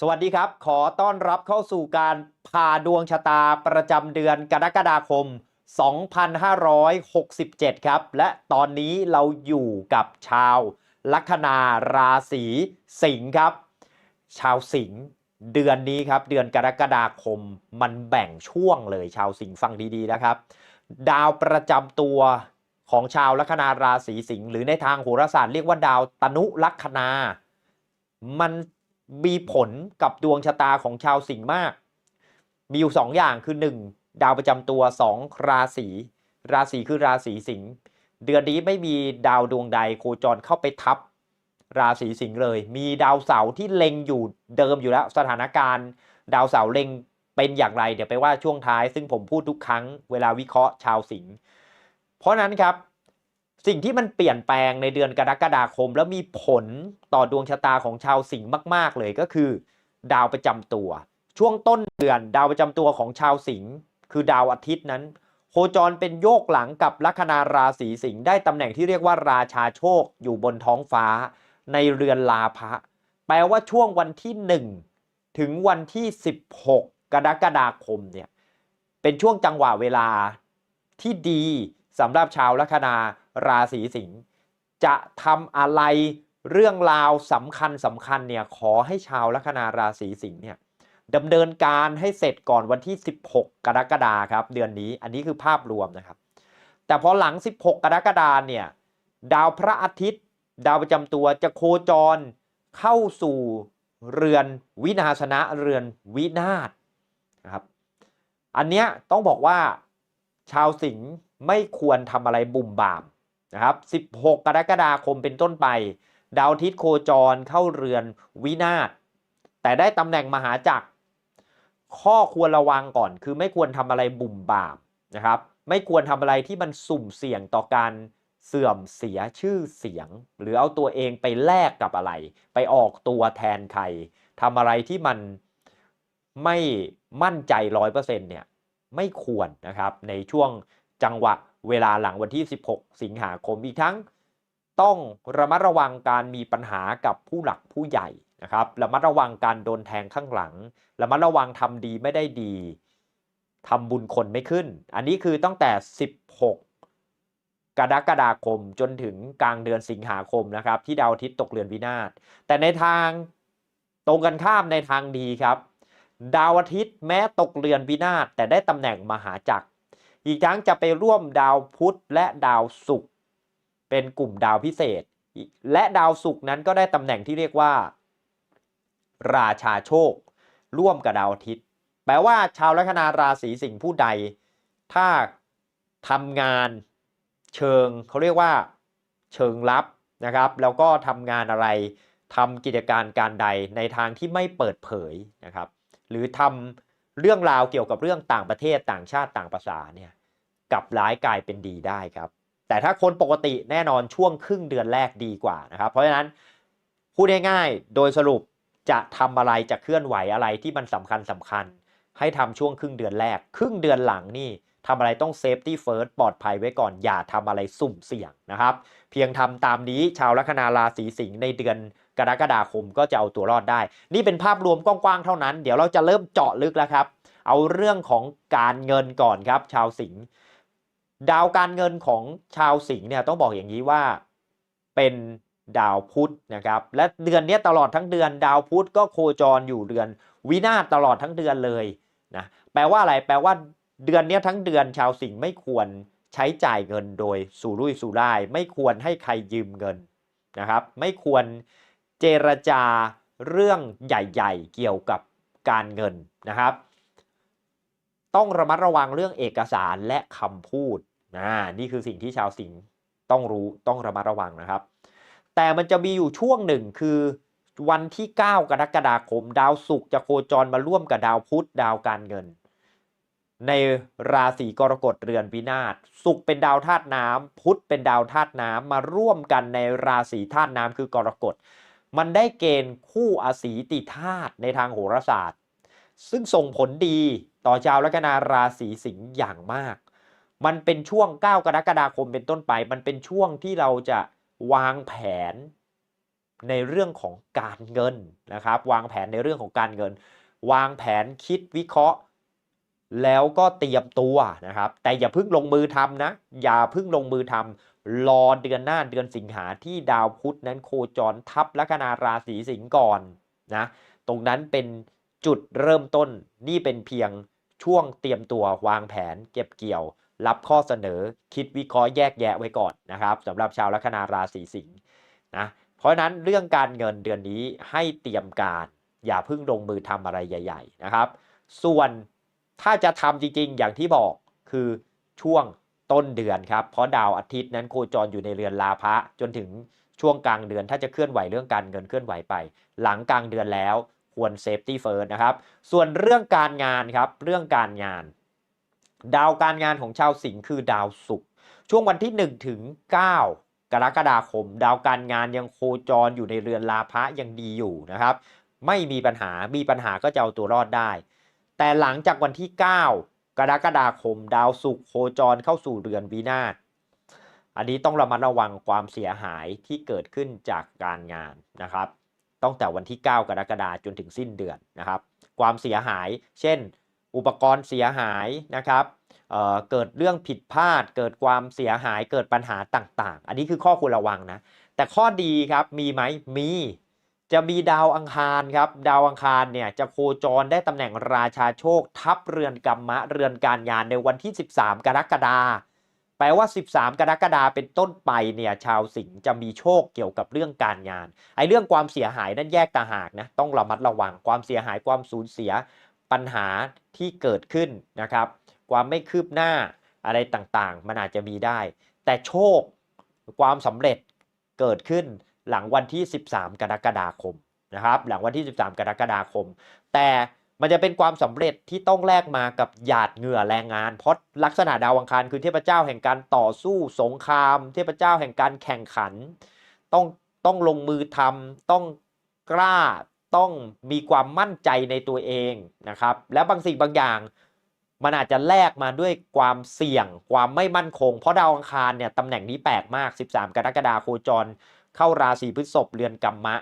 สวัสดีครับ ขอต้อนรับเข้าสู่การพาดวงชะตาประจำเดือนกรกฎาคม 2567 ครับ และตอนนี้เราอยู่กับชาวลัคนาราศีสิงห์ครับ ชาวสิงห์เดือนนี้ครับ เดือนกรกฎาคมมันแบ่งช่วงเลยชาวสิงห์ฟังดีๆนะครับ ดาวประจำตัวของชาวลัคนาราศีสิงห์หรือในทางโหราศาสตร์เรียกว่าดาวตนุลัคนา มัน มีผลกับดวงชะตาของชาวสิงห์มาก มีอยู่ 2 อย่างคือ 1 ดาวประจำตัว 2 ราศี ราศีคือราศีสิงห์เดือนนี้ไม่มีดาวดวงใดโคจรเข้าไปทับ ราศีสิงห์เลย มีดาวเสาร์ที่เล็งอยู่เดิมอยู่แล้ว สถานการณ์ ดาวเสาร์เล็งเป็นอย่างไร เดี๋ยวไปว่าช่วงท้าย ซึ่งผมพูดทุกครั้งเวลาวิเคราะห์ชาวสิงห์เพราะนั้นครับ สิ่งที่มันเปลี่ยนแปลงในเดือนกรกฎาคม แล้วมีผลต่อดวงชะตาของชาวสิงห์มาก ๆ เลยก็คือ ดาวประจำตัว ช่วงต้นเดือนดาวประจำตัวของชาวสิงห์คือดาวอาทิตย์นั้น โคจรเป็นโยกหลังกับลัคนาราศีสิงห์ได้ตำแหน่งที่เรียกว่าราชาโชคอยู่บนท้องฟ้า ในเรือนลาภะแปลว่าช่วงวันที่ 1 ถึงวันที่ 16 กรกฎาคมเนี่ยเป็นช่วงจังหวะเวลาที่ดี สำหรับชาวลัคนาราศีสิงห์จะทำอะไรเรื่องราวสำคัญสำคัญเนี่ยขอให้ชาวลัคนาราศีสิงห์เนี่ยดำเนินการให้เสร็จก่อนวันที่ 16 กรกฎาคมครับ เดือนนี้อันนี้คือภาพรวมนะครับ แต่พอหลัง 16 กรกฎาคมเนี่ยดาวพระอาทิตย์ ดาวประจำตัวจะโคจรเข้าสู่เรือนวินาศนะเรือนวินาศนะครับ อันเนี้ยต้องบอกว่าชาวสิงห์ ไม่ควรทำอะไรบุ่มบามนะครับ 16 กรกฎาคมเป็นต้นไป ดาวอาทิตโคจรเข้าเรือนวินาศแต่ได้ตำแหน่งมหาจักร ข้อควรระวังก่อนคือไม่ควรทำอะไรบุ่มบามนะครับ ไม่ควรทำอะไรที่มันสุ่มเสี่ยงต่อการเสื่อมเสียชื่อเสียง หรือเอาตัวเองไปแลกกับอะไร ไปออกตัวแทนใครทำอะไรที่มันไม่มั่นใจร้อยเปอร์เซ็นต์เนี่ยไม่ควรนะครับในช่วง จังหวะเวลาหลังวันที่ 16 สิงหาคมอีกทั้ง ต้องระมัดระวังการมีปัญหากับผู้หลักผู้ใหญ่นะครับระมัดระวังการโดนแทงข้างหลังระมัดระวังทำดีไม่ได้ดีทำบุญคนไม่ขึ้น อันนี้คือตั้งแต่ 16 กรกฎาคมจนถึงกลางเดือนสิงหาคมนะครับที่ดาวอาทิตย์ตกเรือนวินาศแต่ในทางตรงกันข้ามในทางดีครับ ดาวอาทิตย์แม้ตกเรือนวินาศแต่ได้ตำแหน่งมหาจักร อีกทั้งจะไปร่วมดาวพุธและดาวศุกร์เป็นกลุ่มดาวพิเศษ และดาวศุกร์นั้นก็ได้ตำแหน่งที่เรียกว่า ราชาโชค ร่วมกับดาวอาทิตย์ แปลว่าชาวลัคนาราศีสิงห์ผู้ใด ถ้าทำงานเชิงเขาเรียกว่า เชิงลับนะครับ แล้วก็ทำงานอะไรทำกิจการการใดในทางที่ไม่เปิดเผยนะครับ หรือทำเรื่องราวเกี่ยวกับเรื่องต่างประเทศต่างชาติต่างภาษาเนี่ย กับร้ายกลายเป็นดีได้ครับ แต่ถ้าคนปกติแน่นอนช่วงครึ่งเดือนแรกดีกว่านะครับ เพราะฉะนั้นพูดง่ายๆโดยสรุปจะทำอะไรจะเคลื่อนไหวอะไรที่มันสำคัญสำคัญ ให้ทำช่วงครึ่งเดือนแรก ครึ่งเดือนหลังนี่ทำอะไรต้องเซฟตี้เฟิร์สปลอดภัยไว้ก่อนอย่าทำอะไรสุ่มเสี่ยงนะครับ เพียงทำตามนี้ชาวลัคนาราศีสิงห์ในเดือนกรกฎาคมก็จะเอาตัวรอดได้ นี่เป็นภาพรวมกว้างๆเท่านั้น เดี๋ยวเราจะเริ่มเจาะลึกแล้วครับ เอาเรื่องของการเงินก่อนครับ ชาวสิงห์ ดาวการเงินของชาวสิงห์เนี่ยต้องบอกอย่างนี้ว่าเป็นดาวพุธนะครับ และเดือนนี้ตลอดทั้งเดือน ดาวพุธก็โคจรอยู่เดือนวินาศตลอดทั้งเดือนเลยนะแปลว่าอะไรแปลว่าเดือนนี้ทั้งเดือนชาวสิงห์ไม่ควรใช้จ่ายเงินโดยสุรุ่ยสุร่าย ไม่ควรให้ใครยืมเงินนะครับ ไม่ควรเจรจาเรื่องใหญ่ๆ เกี่ยวกับการเงินนะครับ ต้องระมัดระวังเรื่องเอกสารและคำพูด นะนี่คือสิ่งที่ชาวสิงห์ต้องรู้ต้องระมัดระวังนะครับ แต่มันจะมีอยู่ช่วงหนึ่งคือวันที่ 9 กรกฎาคม ดาวศุกร์จะโคจรมาร่วมกับดาวพุธดาวการเงิน ในราศีกรกฎเรือนวินาศศุกร์เป็นดาวธาตุน้ำพุธเป็นดาวธาตุน้ำมาร่วมกันในราศีธาตุน้ำคือกรกฎมันได้เกณฑ์คู่อสีติธาตุในทางโหราศาสตร์ ซึ่งส่งผลดีต่อชาวลัคนาราศีสิงห์อย่างมาก มันเป็นช่วง 9 กรกฎาคมเป็นต้นไป มันเป็นช่วงที่เราจะวางแผนในเรื่องของการเงินนะครับ วางแผนในเรื่องของการเงิน วางแผนคิดวิเคราะห์ แล้วก็เตรียมตัวนะครับ แต่อย่าเพิ่งลงมือทำนะ อย่าเพิ่งลงมือทำรอเดือนหน้าเดือนสิงหาที่ดาวพุธนั้นโคจรทับลัคนาราศีสิงห์ก่อนนะตรงนั้นเป็นจุดเริ่มต้นนี่เป็นเพียงช่วงเตรียมตัววางแผนเก็บเกี่ยว รับข้อเสนอคิดวิเคราะห์แยกแยะไว้ก่อนนะครับสำหรับชาวลัคนาราศีสิงห์นะเพราะนั้นเรื่องการเงินเดือนนี้ให้เตรียมการ อย่าเพิ่งลงมือทำอะไรใหญ่ ๆ นะครับ ส่วนถ้าจะทำจริงๆ อย่างที่บอกคือช่วงต้นเดือนครับ เพราะดาวอาทิตย์นั้นโคจรอยู่ในเรือนลาภะจนถึงช่วงกลางเดือนถ้าจะเคลื่อนไหวเรื่องการเงินเคลื่อนไหวไป หลังกลางเดือนแล้วควรเซฟตี้เฟิร์สนะครับ ส่วนเรื่องการงานครับเรื่องการงาน ดาวการงานของชาวสิงห์คือดาวศุกร์ช่วงวันที่1ถึง9กรกฎาคม ดาวการงานยังโคจรอยู่ในเรือนลาภะยังดีอยู่นะครับ ไม่มีปัญหามีปัญหาก็จะเอาตัวรอดได้ แต่หลังจากวันที่ 9 กรกฎาคม ดาวศุกร์โคจรเข้าสู่เรือนวินาศอันนี้ต้องระมัดระวังความเสียหายที่เกิดขึ้นจากการงานนะครับตั้งแต่วันที่ 9 กรกฎาคมจนถึงสิ้นเดือนนะครับ ความเสียหาย เช่น อุปกรณ์เสียหายนะครับเเกิดเรื่องผิดพลาด เกิดความเสียหายเกิดปัญหาต่างๆ อันนี้คือข้อควรระวังนะ แต่ข้อดีครับมีไหมมีจะมีดาวอังคารครับดาวอังคารเนี่ยจะโคจรได้ตำแหน่งราชาโชค ทับเรือนกรรมะเรือนการงานในวันที่ 13 กรกฎาคมแปลว่า 13 กรกฎาเป็นต้นไปเนี่ยชาวสิงห์จะมีโชคเกี่ยวกับเรื่องการงานไอ้เรื่องความเสียหายนั้นแยกต่างหากนะต้องระมัดระวังความเสียหายความสูญเสีย ปัญหาที่เกิดขึ้นนะครับ ความไม่คืบหน้าอะไรต่างๆ มันอาจจะมีได้ แต่โชคความสำเร็จเกิดขึ้นหลังวันที่ 13 กรกฎาคมนะครับ หลังวันที่ 13 กรกฎาคม แต่มันจะเป็นความสำเร็จที่ต้องแลกมากับหยาดเหงื่อแรงงาน เพราะลักษณะดาวอังคารคือเทพเจ้าแห่งการต่อสู้สงคราม เทพเจ้าแห่งการแข่งขัน ต้องต้องลงมือทำต้องกล้า ต้องมีความมั่นใจในตัวเองนะครับ แล้วบางสิ่งบางอย่าง มันอาจจะแลกมาด้วยความเสี่ยง ความไม่มั่นคง เพราะดาวอังคารเนี่ยตำแหน่งนี้แปลกมาก 13 กรกฎาคมโคจร เข้าราศีพฤษภเรือนกัมมะ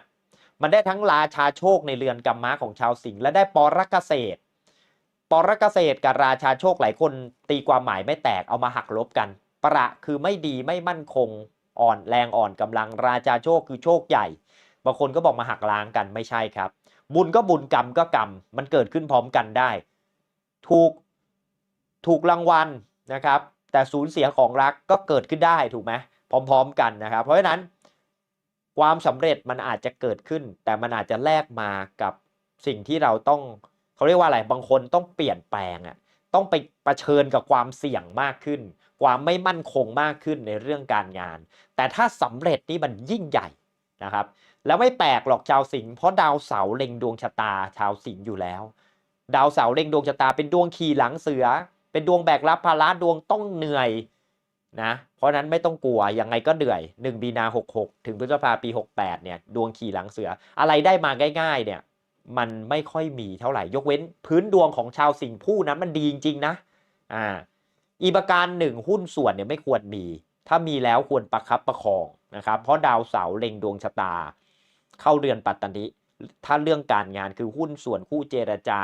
มันได้ทั้งราชาโชคในเรือนกรรมะของชาวสิงห์และได้ปรกเกษตรปรกเกษตรกับราชาโชคหลายคนตีความหมายไม่แตกเอามาหักลบกันประคือไม่ดีไม่มั่นคง อ่อนแรงอ่อนกำลังราชาโชคคือโชคใหญ่ บางคนก็บอกมาหักล้างกันไม่ใช่ครับ บุญก็บุญกรรมก็กรรม มันเกิดขึ้นพร้อมกันได้ ถูกถูกรางวัลนะครับ แต่สูญเสียของรักก็เกิดขึ้นได้ถูกไหมพร้อม ๆ กันนะครับ เพราะฉะนั้นความสำเร็จมันอาจจะเกิดขึ้น แต่มันอาจจะแลกมากับสิ่งที่เราต้องเขาเรียกว่าอะไรบางคนต้องเปลี่ยนแปลงอะต้องไปประเชิญกับความเสี่ยงมากขึ้น ความไม่มั่นคงมากขึ้นในเรื่องการงาน แต่ถ้าสำเร็จนี่มันยิ่งใหญ่นะครับ แล้วไม่แปลกหรอกชาวสิงห์เพราะดาวเสาเล็งดวงชะตาชาวสิงห์อยู่แล้ว ดาวเสาเล็งดวงชะตาเป็นดวงขี่หลังเสือ เป็นดวงแบกรับภาระดวงต้องเหนื่อยนะเพราะนั้นไม่ต้องกลัวยังไงก็เดือย1บีนา66 ถึงพฤษภาปี 68เนี่ยดวงขี่หลังเสือ อะไรได้มาง่ายๆเนี่ยมันไม่ค่อยมีเท่าไหร่ ยกเว้นพื้นดวงของชาวสิงห์ผู้นั้นมันดีจริงๆนะอ่าอีประการหนึ่งหุ้นส่วนเนี่ยไม่ควรมี ถ้ามีแล้วควรประคับประคองนะครับเพราะดาวเสาเล็งดวงชะตา เข้าเรือนปัตตานิถ้าเรื่องการงานคือหุ้นส่วนคู่เจรจา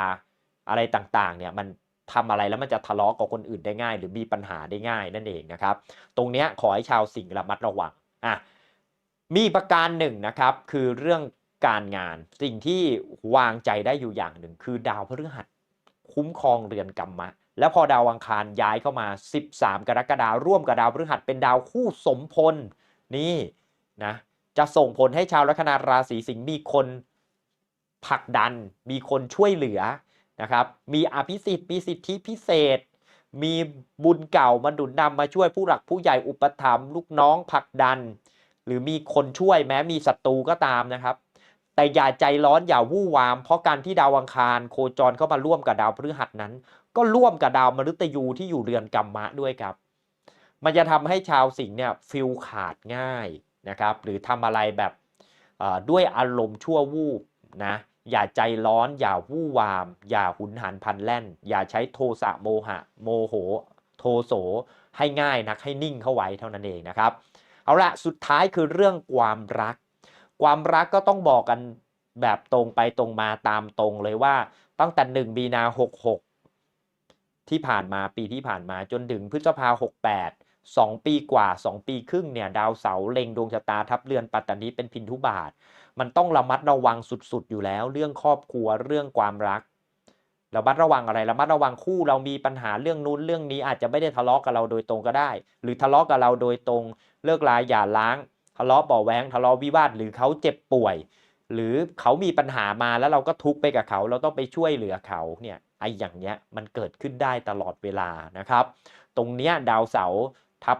อะไรต่างๆเนี่ยมันทำอะไรแล้วมันจะทะเลาะกับคนอื่นได้ง่าย หรือมีปัญหาได้ง่ายนั่นเองนะครับ ตรงนี้ขอให้ชาวสิงห์ระมัดระวังอะมีประการหนึ่งนะครับคือเรื่องการงานสิ่งที่วางใจได้อยู่อย่างหนึ่ง คือดาวพฤหัสคุ้มครองเรือนกรรมะ แล้วพอดาวอังคารย้ายเข้ามา 13 กรกฎาร่วมกับดาวพฤหัสเป็นดาวคู่สมพลนี่นะ จะส่งผลให้ชาวลัคนาราศีสิงห์มีคนผลักดัน มีคนช่วยเหลือนะครับ มีอภิสิทธิ์มีสิทธิพิเศษ มีบุญเก่ามาดุนนำมาช่วยผู้หลักผู้ใหญ่อุปถัมภ์ลูกน้องผลักดัน หรือมีคนช่วยแม้มีศัตรูก็ตามนะครับ แต่อย่าใจร้อนอย่าวู่วาม เพราะการที่ดาวอังคาร โคจรเข้ามาร่วมกับดาวพฤหัสนั้น ก็ร่วมกับดาวมฤตยูที่อยู่เรือนกรรมะด้วยครับ มันจะทำให้ชาวสิงห์เนี่ยฟิลขาดง่าย นะครับหรือทำอะไรแบบด้วยอารมณ์ชั่ววูบนะอย่าใจร้อนอย่าวู่วาม อย่าหุนหันพันแล่น อย่าใช้โทสะโมหะ โมโห โทโสให้ง่ายนักให้นิ่งเข้าไว้เท่านั้นเองนะครับเอาละสุดท้ายคือเรื่องความรัก ความรักก็ต้องบอกกันแบบตรงไปตรงมาตามตรงเลยว่าตั้งแต่หนึ่งมีนาหกหกที่ผ่านมาปีที่ผ่านมาจนถึงพฤษภาห กแปดสองปีกว่าสองปีครึ่งเนี่ยดาวเสาเล็งดวงชะตาทับเรือนปัตตานีเป็นพินทุบาท มันต้องระมัดระวังสุดๆ อยู่แล้ว เรื่องครอบครัวเรื่องความรักระมัดระวังอะไรระมัดระวังคู่เรามีปัญหาเรื่องนู้นเรื่องนี้อาจจะไม่ได้ทะเลาะกับเราโดยตรงก็ได้ หรือทะเลาะกับเราโดยตรง เลิกลาอย่าล้าง ทะเลาะเบาแวงทะเลาะวิวาทหรือเขาเจ็บป่วย หรือเขามีปัญหามาแล้วเราก็ทุกข์ไปกับเขา เราต้องไปช่วยเหลือเขาเนี่ยไอ้อย่างเนี้ยมันเกิดขึ้นได้ตลอดเวลานะครับ ตรงเนี้ยดาวเสา ทับ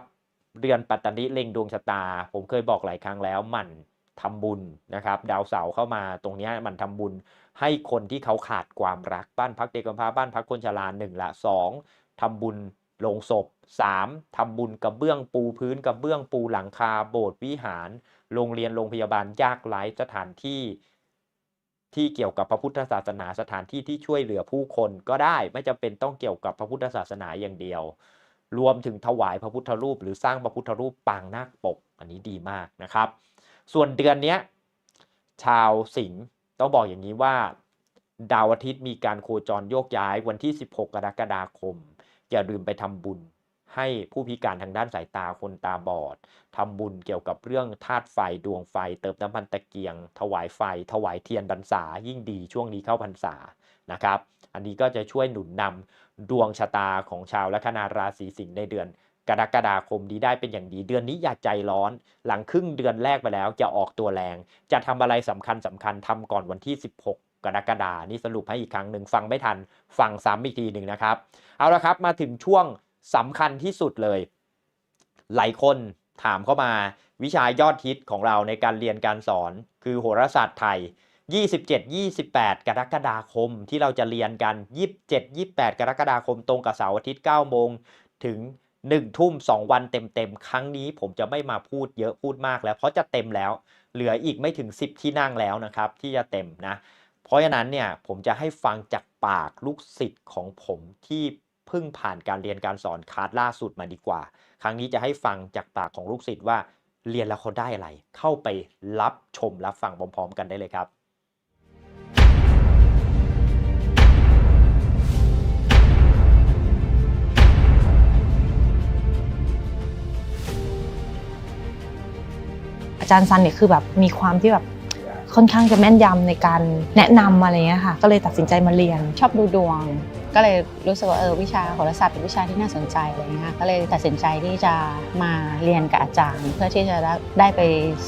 เรือนปัตตานิเล็งดวงชะตา ผมเคยบอกหลายครั้งแล้วมันทำบุญนะครับ ดาวเสาเข้ามาตรงนี้มันทำบุญให้คนที่เขาขาดความรักบ้านพักเด็กกำพร้าบ้านพักคนชราหนึ่งละสองทำบุญลงศพ 3. ทำบุญกระเบื้องปูพื้นกระเบื้องปูหลังคา โบสถ์วิหาร โรงเรียนโรงพยาบาลยากไร้สถานที่ ที่เกี่ยวกับพระพุทธศาสนาสถานที่ที่ช่วยเหลือผู้คนก็ได้ไม่จำเป็นต้องเกี่ยวกับพระพุทธศาสนาอย่างเดียว รวมถึงถวายพระพุทธรูป หรือสร้างพระพุทธรูปปางนาคปก อันนี้ดีมากนะครับ ส่วนเดือนนี้ชาวสิงห์ต้องบอกอย่างนี้ว่า ดาวอาทิตย์มีการโคจรโยกย้ายวันที่ 16 กรกฎาคม อย่าลืมไปทำบุญให้ผู้พิการทางด้านสายตาคนตาบอดทำบุญเกี่ยวกับเรื่องธาตุไฟดวงไฟ เติมน้ำมันตะเกียง ถวายไฟ ถวายเทียนพรรษายิ่งดีช่วงนี้เข้าพรรษานะครับ อันนี้ก็จะช่วยหนุนนำ ดวงชะตาของชาวลัคนาราศีสิงห์ในเดือน กรกฎาคมนี้ได้เป็นอย่างดี เดือนนี้อย่าใจร้อน หลังครึ่งเดือนแรกไปแล้วจะออกตัวแรง จะทำอะไรสำคัญสำคัญทำก่อนวันที่ 16 กรกฎานี่สรุปให้อีกครั้งหนึ่งฟังไม่ทัน ฟังซ้ำอีกทีหนึ่งนะครับ เอาละครับมาถึงช่วงสำคัญที่สุดเลย หลายคนถามเข้ามาวิชายอดฮิตของเราในการเรียนการสอน คือโหราศาสตร์ไทย 27 28 กรกฎาคมที่เราจะเรียนกัน 27 28 กรกฎาคมตรงกับเสาร์อาทิตย์9โมงถึง1ทุ่ม 2 วันเต็มๆ ครั้งนี้ผมจะไม่มาพูดเยอะพูดมากแล้ว เพราะจะเต็มแล้ว เหลืออีกไม่ถึง 10 ที่นั่งแล้วนะครับ ที่จะเต็มนะ เพราะฉะนั้นเนี่ยผมจะให้ฟังจากปากลูกศิษย์ของผมที่เพิ่งผ่านการเรียนการสอนคลาสล่าสุดมาดีกว่า ครั้งนี้จะให้ฟังจากปากของลูกศิษย์ว่าเรียนแล้วเขาได้อะไร เข้าไปรับชมรับฟังพร้อม ๆ กันได้เลยครับ อาจารย์ซันเนี่ยคือแบบมีความที่แบบค่อนข้างจะแม่นยำในการแนะนำอะไรเงี้ยค่ะ ก็เลยตัดสินใจมาเรียน ชอบดูดวง ก็เลยรู้สึกว่าเออวิชาโหราศาสตร์เป็นวิชาที่น่าสนใจอะไรเงี้ยค่ะก็เลยตัดสินใจที่จะมาเรียนกับอาจารย์ เพื่อที่จะได้ไป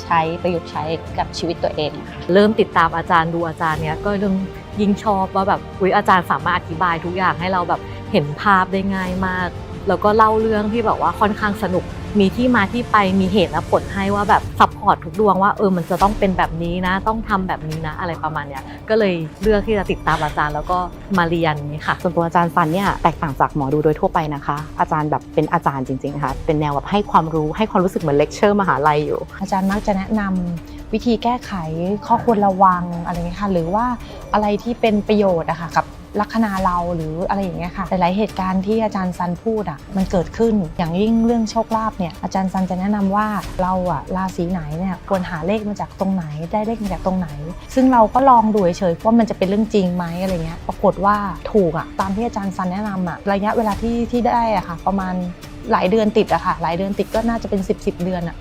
ใช้ประยุกต์ใช้กับชีวิตตัวเองค่ะเริ่มติดตามอาจารย์ดูอาจารย์เนี้ยก็เรื่องยิ่งชอบว่าแบบอุ๊ยอาจารย์สามารถอธิบายทุกอย่างให้เราแบบเห็นภาพได้ง่ายมาก แล้วก็เล่าเรื่องที่แบบว่าค่อนข้างสนุก มีที่มาที่ไปมีเหตุและผลให้ว่าแบบซัพพอร์ตทุกดวงว่าเออมันจะต้องเป็นแบบนี้นะ ต้องทำแบบนี้นะ อะไรประมาณเนี้ยก็เลยเลือกที่จะติดตามอาจารย์แล้วก็มาเรียนนี่ค่ะ ส่วนตัวอาจารย์ฟันเนี่ยแตกต่างจากหมอดูโดยทั่วไปนะคะ อาจารย์แบบเป็นอาจารย์จริงๆค่ะเป็นแนวแบบให้ความรู้ให้ความรู้สึกเหมือนเลคเชอร์มหาลัยอยู่ อาจารย์มักจะแนะนำวิธีแก้ไขข้อควรระวังอะไรเงี้ยค่ะหรือว่าอะไรที่เป็นประโยชน์อะค่ะกับ ลัคนาเราหรืออะไรอย่างเงี้ยค่ะหลายๆเหตุการณ์ที่อาจารย์ซันพูดอะมันเกิดขึ้นอย่างยิ่งเรื่องโชคลาภเนี่ยอาจารย์ซันจะแนะนำว่าเราอะราศีไหนเนี่ยควรหาเลขมาจากตรงไหนได้เลขมาจากตรงไหน ซึ่งเราก็ลองดูเฉยๆว่ามันจะเป็นเรื่องจริงไหมอะไรเงี้ยปรากฏว่าถูกอะตามที่อาจารย์ซันแนะนำอะระยะเวลาที่ที่ได้อะค่ะ ประมาณหลายเดือนติดอะค่ะ หลายเดือนติดก็น่าจะเป็น 10บสเดือนอะ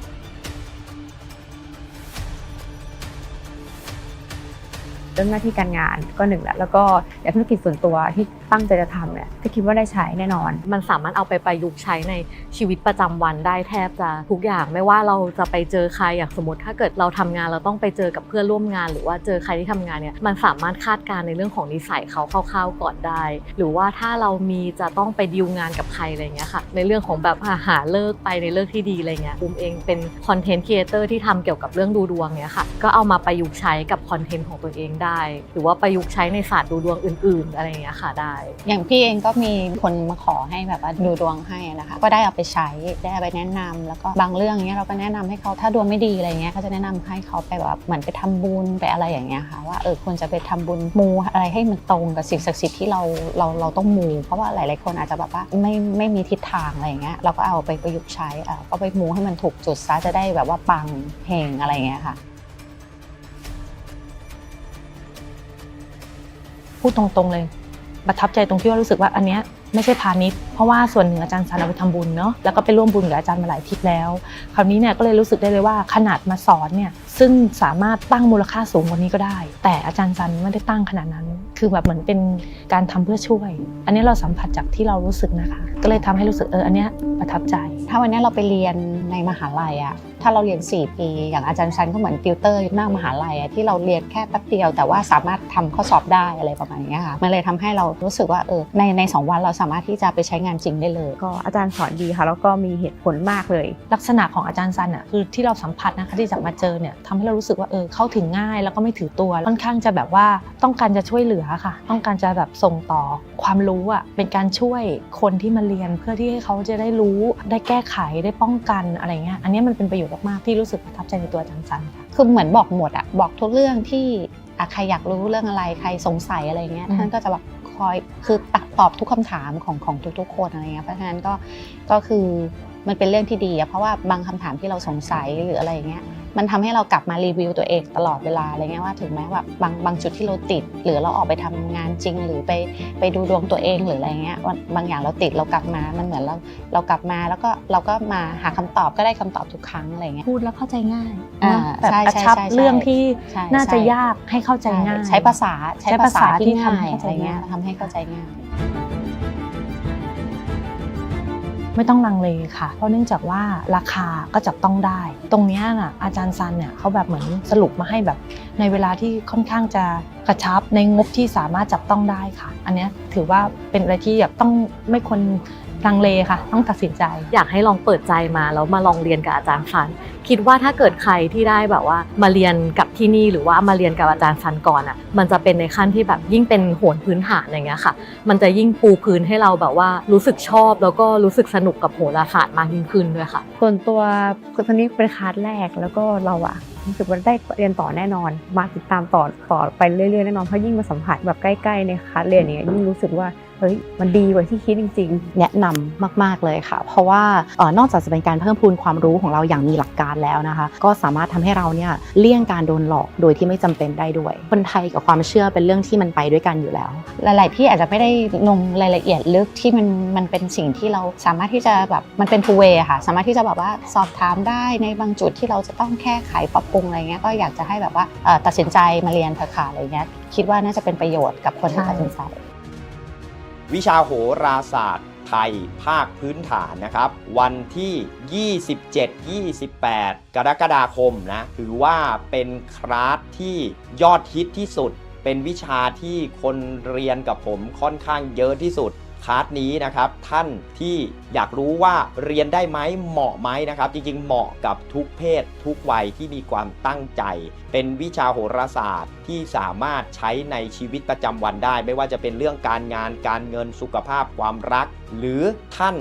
เรื่องหน้าที่การงานก็หนึ่งแล้วแล้วก็อย่างธุรกิจส่วนตัวที่ ตั้งใจจะทำเนี่ยก็คิดว่าได้ใช้แน่นอน มันสามารถเอาไปประยุกต์ใช้ในชีวิตประจำวันได้แทบจะทุกอย่างไม่ว่าเราจะไปเจอใครอย่างสมมติ ถ้าเกิดเราทำงานเราต้องไปเจอกับเพื่อนร่วมงาน หรือว่าเจอใครที่ทำงานเนี่ยมันสามารถคาดการณ์ในเรื่องของนิสัยเขาคร่าวๆก่อนได้ หรือว่าถ้าเรามีจะต้องไปดีลงานกับใครอะไรเงี้ยค่ะ ในเรื่องของแบบหาเลิกไปในเลิกที่ดีอะไรเงี้ยปุมเองเป็นคอนเทนต์ครีเอเตอร์ที่ทำเกี่ยวกับเรื่องดูดวงเนี้ยค่ะก็เอามาประยุกต์ใช้กับคอนเทนต์ของตัวเองได้ หรือว่าประยุกต์ใช้ในศาสตร์ดูดวงอื่น ๆ อะไรเงี้ยค่ะได้อย่างพี่เองก็มีคนมาขอให้แบบว่าดูดวงให้นะคะ ก็ได้เอาไปใช้ได้ไปแนะนำ แล้วก็บางเรื่องเนี้ยเราก็แนะนำให้เขาถ้าดวงไม่ดีอะไรเงี้ยเขาจะแนะนำให้เขาไปแบบเหมือนไปทำบุญไปอะไรอย่างเงี้ยค่ะว่าเออควรจะไปทำบุญมูอะไรให้มันตรงกับสิ่งศักดิ์สิทธิ์ที่เราเราเราต้องมูเพราะว่าหลาย ๆ คนอาจจะแบบว่าไม่ไม่มีทิศทางอะไรเงี้ยเราก็เอาไปประยุกต์ใช้เอ่ก็ไปมูให้มันถูกจุดซะจะได้แบบว่าปังเฮงอะไรเงี้ยค่ะพูดตรงๆเลย ประทับใจตรงที่ว่ารู้สึกว่าอันเนี้ย ไม่ใช่พาณิชย์เพราะว่าส่วนหนึ่งอาจารย์สันเอาไปทำบุญเนาะแล้วก็ไปร่วมบุญกับอาจารย์มาหลายทริปแล้ว คราวนี้เนี่ยก็เลยรู้สึกได้เลยว่าขนาดมาสอนเนี่ยซึ่งสามารถตั้งมูลค่าสูงกว่านี้ก็ได้ แต่อาจารย์ซันไม่ได้ตั้งขนาดนั้น คือแบบเหมือนเป็นการทำเพื่อช่วย อันนี้เราสัมผัสจากที่เรารู้สึกนะคะ ก็เลยทำให้รู้สึกเอออันเนี้ยประทับใจ ถ้าวันนี้เราไปเรียนในมหาลัยอะถ้าเราเรียน 4 ปี อย่างอาจารย์ชันก็เหมือนติวเตอร์หน้ามหาลัยที่เราเรียนแค่แป๊บเดียว แต่ว่าสามารถทำข้อสอบได้อะไรประมาณนี้ค่ะมันเลยทำให้เรารู้สึกว่าเออในในสวันเราสามารถที่จะไปใช้งานจริงได้เลย ก็อาจารย์สอนดีค่ะ แล้วก็มีเหตุผลมากเลย ลักษณะของอาจารย์ซันอะคือที่เราสัมผัสนะคะที่จะมาเจอเนี่ยทำให้เรารู้สึกว่าเออเข้าถึงง่าย แล้วก็ไม่ถือตัวค่อนข้างจะแบบว่าต้องการจะช่วยเหลือค่ะ ต้องการจะแบบส่งต่อความรู้อะเป็นการช่วยคนที่มาเรียนเพื่อที่ให้เขาจะได้รู้ได้แก้ไขได้ป้องกันอะไรเงี้ยอันนี้มันเป็นประโยชน์มากๆที่รู้สึกประทับใจในตัวอาจารย์ซันค่ะคือเหมือนบอกหมดอะบอกทุกเรื่องที่อะใครอยากรู้เรื่องอะไรใครสงสัยอะไรเงี้ยอืมท่านก็จะแบบ คอยคือตอบทุกคำถามของของทุกๆคนอะไรเงี้ยเพราะฉะนั้นก็ก็คือ มันเป็นเรื่องที่ดีอะเพราะว่าบางคำถามที่เราสงสัยหรืออะไรเงี้ยมันทำให้เรากลับมารีวิวตัวเองตลอดเวลาอะไรเงี้ยว่าถึงแม้ว่าบางบางจุดที่เราติด หรือเราออกไปทำงานจริง หรือไปไปดูดวงตัวเองหรืออะไรเงี้ยว่าบางอย่างเราติดเรากลับมามันเหมือนเราเรากลับมาแล้วก็เราก็มาหาคำตอบก็ได้คำตอบทุกครั้งอะไรเงี้ยพูดแล้วเข้าใจง่ายอ่าแบบใช่กระใช่ชับใช่ใช่เรื่องที่ใช่น่าจะใช่ยากให้เข้าใจง่าย ใช้ภาษาใช้ใช้ภาภาษาษาที่ที่ทำง่าให้ยเข้าใจอะไรเงี้ยง่ายทำให้เข้าใจง่าย ไม่ต้องลังเลค่ะ เพราะเนื่องจากว่าราคาก็จับต้องได้ ตรงนี้น่ะอาจารย์ซันเนี่ยเขาแบบเหมือนสรุปมาให้แบบในเวลาที่ค่อนข้างจะกระชับในงบที่สามารถจับต้องได้ค่ะ อันนี้ถือว่าเป็นอะไรที่แบบต้องไม่ควร ลังเลค่ะ ต้องตัดสินใจ อยากให้ลองเปิดใจมาแล้วมาลองเรียนกับอาจารย์ซัน คิดว่าถ้าเกิดใครที่ได้แบบว่ามาเรียนกับที่นี่หรือว่ามาเรียนกับอาจารย์ซันก่อนอะมันจะเป็นในขั้นที่แบบยิ่งเป็นโหนพื้นฐานอย่างเงี้ยค่ะ มันจะยิ่งปูพื้นให้เราแบบว่ารู้สึกชอบ แล้วก็รู้สึกสนุกกับโหราศาสตร์มากยิ่งขึ้นด้วยค่ะ ส่วนตัวคือตอนนี้เป็นคลาสแรกแล้วก็เราอะรู้สึกว่าได้เรียนต่อแน่นอน มาติดตามต่อต่อไปเรื่อยๆแน่นอนเพราะยิ่งมาสัมผัสแบบใกล้ๆในคลาสเรียนอย่างเงี้ยยิ่งรู้สึกว่าเฮ้ยมันดีกว่าที่คิดจริง ๆ แนะนำมากๆเลยค่ะ เพราะว่าออนอกจากจะเป็นการเพิ่มพูนความรู้ของเราอย่างมีหลักการแล้วนะคะ ก็สามารถทำให้เราเนี่ยเลี่ยงการโดนหลอกโดยที่ไม่จำเป็นได้ด้วย คนไทยกับความเชื่อเป็นเรื่องที่มันไปด้วยกันอยู่แล้ว หลาย ๆ ที่อาจจะไม่ได้ลงรายละเอียดลึกที่มันมันเป็นสิ่งที่เราสามารถที่จะแบบมันเป็น two way อะค่ะ สามารถที่จะแบบว่าสอบถามได้ในบางจุดที่เราจะต้องแก้ไขปรับปรุงอะไรเงี้ยก็อยากจะให้แบบว่าตัดสินใจมาเรียนเถอะค่ะอะไรเงี้ยคิดว่าน่าจะเป็นประโยชน์กับคนที่ตัดสินใจ วิชาโหราศาสตร์ไทยภาคพื้นฐานนะครับ วันที่ 27-28 กรกฎาคมนะถือว่าเป็นคลาสที่ยอดฮิตที่สุด เป็นวิชาที่คนเรียนกับผมค่อนข้างเยอะที่สุด คลาสนี้นะครับท่านที่อยากรู้ว่าเรียนได้ไหมเหมาะไหมนะครับ จริงๆ เหมาะกับทุกเพศ ทุกวัยที่มีความตั้งใจ เป็นวิชาโหราศาสตร์ที่สามารถใช้ในชีวิตประจำวันได้ ไม่ว่าจะเป็นเรื่องการงานการเงินสุขภาพความรัก หรือท่าน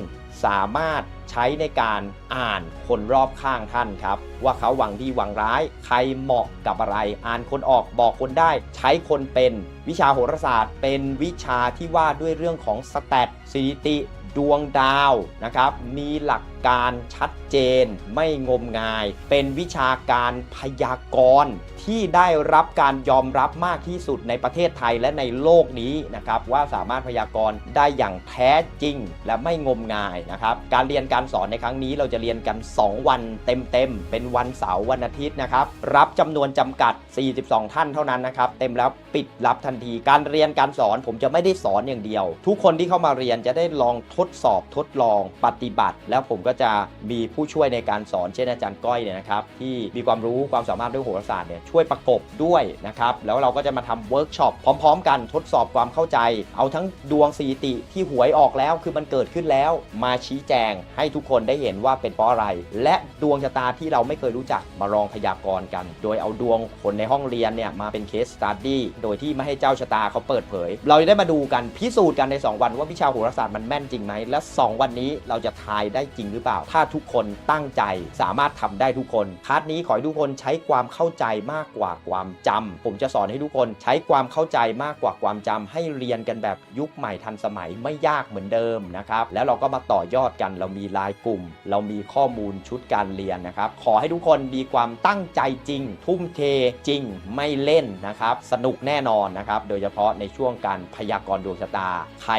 สามารถ ใช้ในการอ่านคนรอบข้างท่านครับ ว่าเขาหวังดีหวังร้าย ใครเหมาะกับอะไร อ่านคนออกบอกคนได้ ใช้คนเป็นวิชาโหราศาสตร์ เป็นวิชาที่ว่าด้วยเรื่องของสแตทสถิติดวงดาวนะครับ มีหลัก การชัดเจน ไม่งมงาย เป็นวิชาการพยากรณ์ที่ได้รับการยอมรับมากที่สุดในประเทศไทยและในโลกนี้นะครับว่าสามารถพยากรณ์ได้อย่างแท้จริง และไม่งมงายนะครับการเรียนการสอนในครั้งนี้เราจะเรียนกัน 2 วันเต็มๆเป็นวันเสาร์วันอาทิตย์นะครับรับจำนวนจำกัด 42 ท่านเท่านั้นนะครับเต็มแล้วปิดรับทันที การเรียนการสอนผมจะไม่ได้สอนอย่างเดียว ทุกคนที่เข้ามาเรียนจะได้ลองทดสอบทดลองปฏิบัติ แล้วผมก็จะมีผู้ช่วยในการสอนเช่นอาจารย์ก้อยเนี่ยนะครับที่มีความรู้ความสามารถด้วยโหราศาสตร์เนี่ยช่วยประกบด้วยนะครับแล้วเราก็จะมาทำเวิร์กช็อปพร้อม ๆ กันทดสอบความเข้าใจ เอาทั้งดวงสถิติที่หวยออกแล้วคือมันเกิดขึ้นแล้ว มาชี้แจงให้ทุกคนได้เห็นว่าเป็นเพราะอะไร และดวงชะตาที่เราไม่เคยรู้จักมาลองพยากรณ์กัน โดยเอาดวงคนในห้องเรียนเนี่ยมาเป็นเคสสตัดดี้โดยที่ไม่ให้เจ้าชะตาเขาเปิดเผย เราจะได้มาดูกันพิสูจน์กันใน 2 วันว่าวิชาโหราศาสตร์มันแม่นจริงไหมและ 2 วันนี้เราจะทายได้จริงหรือรือเปล่า ถ้าทุกคนตั้งใจสามารถทำได้ทุกคนพาร์ทนี้ขอให้ทุกคนใช้ความเข้าใจมากกว่าความจำผมจะสอนให้ทุกคนใช้ความเข้าใจมากกว่าความจำให้เรียนกันแบบยุคใหม่ทันสมัยไม่ยากเหมือนเดิมนะครับแล้วเราก็มาต่อยอดกันเรามีไลน์กลุ่ม เรามีข้อมูลชุดการเรียนนะครับขอให้ทุกคนมีความตั้งใจจริง ทุ่มเทจริงไม่เล่นนะครับสนุกแน่นอนนะครับโดยเฉพาะในช่วงการพยากรณ์ดวงชะตา ใคร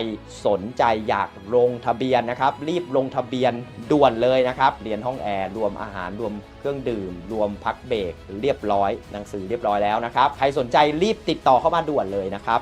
สนใจอยากลงทะเบียนนะครับรีบลงทะเบียนด่วนเลยนะครับ เรียนห้องแอร์รวมอาหารรวมเครื่องดื่ม รวมพักเบรกเรียบร้อย หนังสือเรียบร้อยแล้วนะครับ ใครสนใจรีบติดต่อเข้ามาด่วนเลยนะครับ